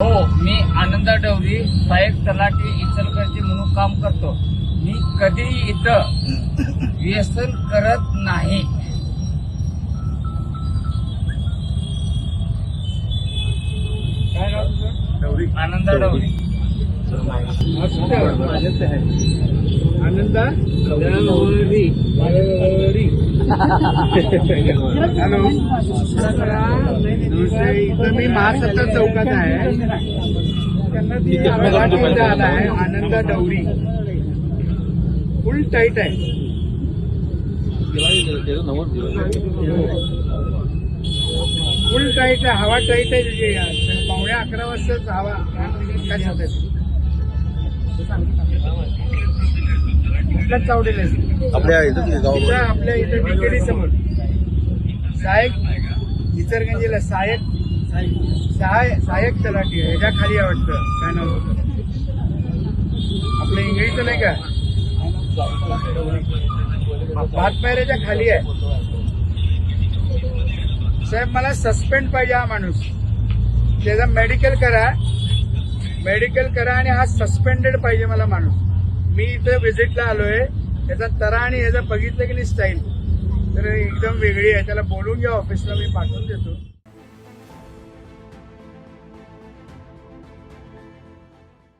हो मी आनंदा डवरी सहाय्यक तलाठी इचलकरंजी म्हणून काम करतो. मी कधीही इथं व्यसन करत नाही. काय नाव तुझं? आनंदा डवरी. आनंदा? डवरी. हॅलो नमस्ते इथं मी महासत्ता चौकात आहे मराठीमध्ये आला आहे आनंद डवरी फुल टाईट आहे फुल टाईट आहे हवा टाईट आहे त्याची. पावणे अकरा वाजताच हवा काय सांगताय कुठल्याच चावडेल आहे. आपल्या इथं आपल्या इथं टिकेडी समोर सहायक इचरगंजीला सहायक सहाय सहायक तलाठी ह्याच्या खाली आहे वाटतं काय नाव होतं? आपलं इंग्रजीचं नाही का? भातपायऱ्याच्या खाली आहे. साहेब मला सस्पेंड पाहिजे हा माणूस. त्याचा मेडिकल करा. मेडिकल करा आणि हा सस्पेंडेड पाहिजे मला माणूस. मी इथं व्हिजिटला आलोय. त्याचा तरा आणि ह्याचं बघितलं की नाही स्टाईल तर एकदम वेगळी आहे. त्याला बोलून घ्या ऑफिसला मी पाठवून देतो.